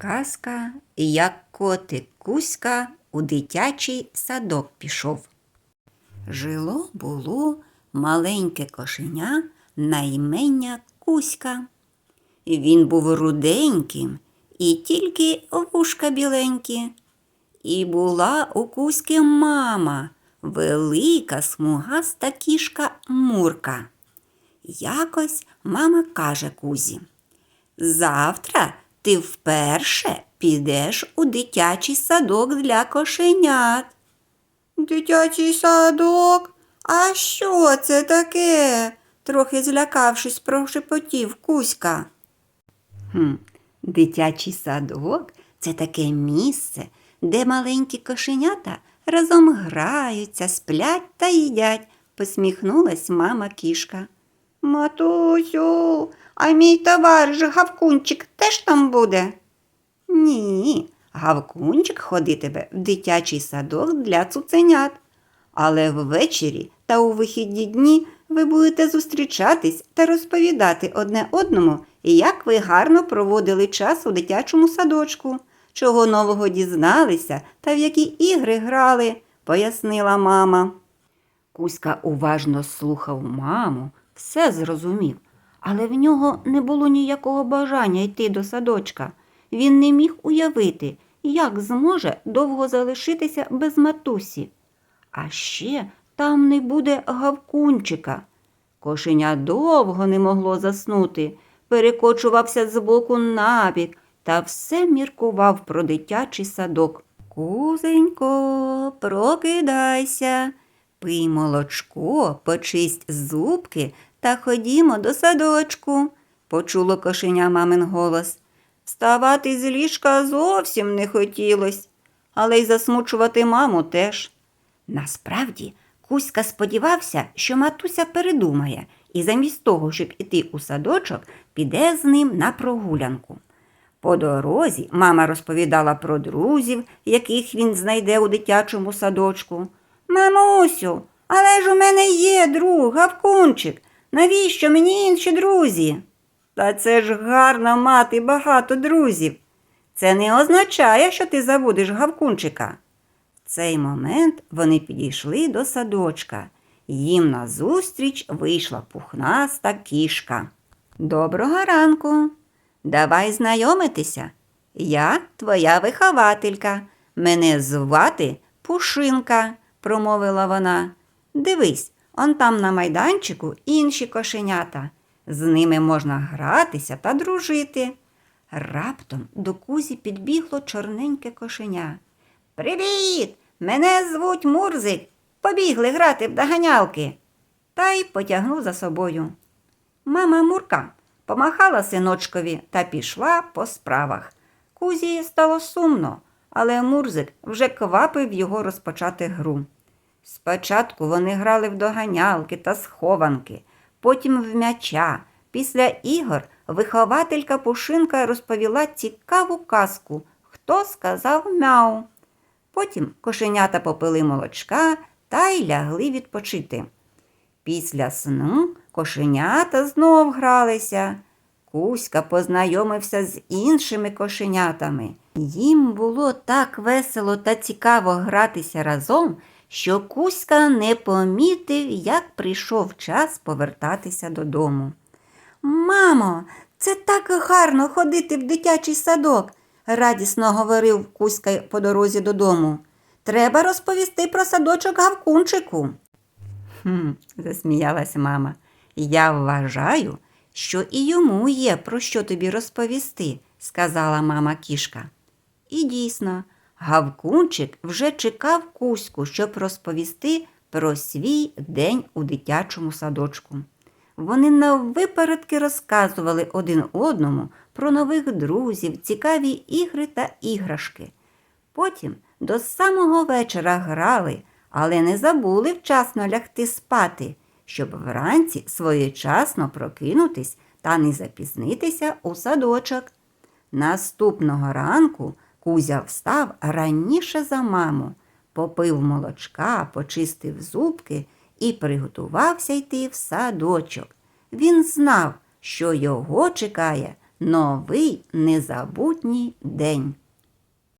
Казка, як котик Кузька у дитячий садок пішов. Жило було маленьке кошеня на імення Кузька. Він був руденьким і тільки вушка біленькі. І була у Кузьки мама, велика смугаста кішка Мурка. Якось мама каже Кузі. Завтра ти вперше підеш у дитячий садок для кошенят. Дитячий садок? А що це таке? трохи злякавшись, прошепотів Кузька. Хм, дитячий садок це таке місце, де маленькі кошенята разом граються, сплять та їдять, посміхнулась мама кішка. Матусю, а мій товариш Гавкунчик теж там буде? Ні, Гавкунчик ходитиме в дитячий садок для цуценят. Але ввечері та у вихідні дні ви будете зустрічатись та розповідати одне одному, як ви гарно проводили час у дитячому садочку, чого нового дізналися та в які ігри грали, пояснила мама. Кузька уважно слухав маму, все зрозумів, але в нього не було ніякого бажання йти до садочка. Він не міг уявити, як зможе довго залишитися без матусі. А ще там не буде гавкунчика. Кошеня довго не могло заснути, перекочувався з боку на та все міркував про дитячий садок. Кузенько, прокидайся, пий молочко, почисть зубки та ходімо до садочку, почуло кошеня мамин голос. Вставати з ліжка зовсім не хотілось, але й засмучувати маму теж. Насправді, Кузька сподівався, що матуся передумає і замість того, щоб іти у садочок, піде з ним на прогулянку. По дорозі мама розповідала про друзів, яких він знайде у дитячому садочку. Мамусю, але ж у мене є друг, Гавкунчик. Навіщо мені інші друзі? Та це ж гарно мати багато друзів. Це не означає, що ти забудеш Гавкунчика. В цей момент вони підійшли до садочка. Їм назустріч вийшла пухнаста кішка. Доброго ранку. Давай знайомитися. Я твоя вихователька. Мене звати Пушинка, промовила вона. Дивись, он там на майданчику інші кошенята. З ними можна гратися та дружити. Раптом до кузі підбігло чорненьке кошеня. Привіт! Мене звуть Мурзик. Побігли грати в доганялки. Та й потягнув за собою. Мама Мурка помахала синочкові та пішла по справах. Кузі стало сумно, але Мурзик вже квапив його розпочати гру. Спочатку вони грали в доганялки та схованки, потім в м'яча. Після ігор вихователька Пушинка розповіла цікаву казку Хто сказав мяу. Потім кошенята попили молочка та й лягли відпочити. Після сну кошенята знов гралися. Кузька познайомився з іншими кошенятами. Їм було так весело та цікаво гратися разом, що Кузька не помітив, як прийшов час повертатися додому. Мамо, це так гарно ходити в дитячий садок, радісно говорив Кузька по дорозі додому. Треба розповісти про садочок Гавкунчику. Хм, засміялась мама. Я вважаю, що і йому є про що тобі розповісти, сказала мама кішка. І дійсно, Гавкунчик вже чекав Кузьку, щоб розповісти про свій день у дитячому садочку. Вони наввипередки розказували один одному про нових друзів, цікаві ігри та іграшки. Потім до самого вечора грали, але не забули вчасно лягти спати, щоб вранці своєчасно прокинутись та не запізнитися у садочок. Наступного ранку Кузя встав раніше за маму, попив молочка, почистив зубки і приготувався йти в садочок. Він знав, що його чекає новий незабутній день.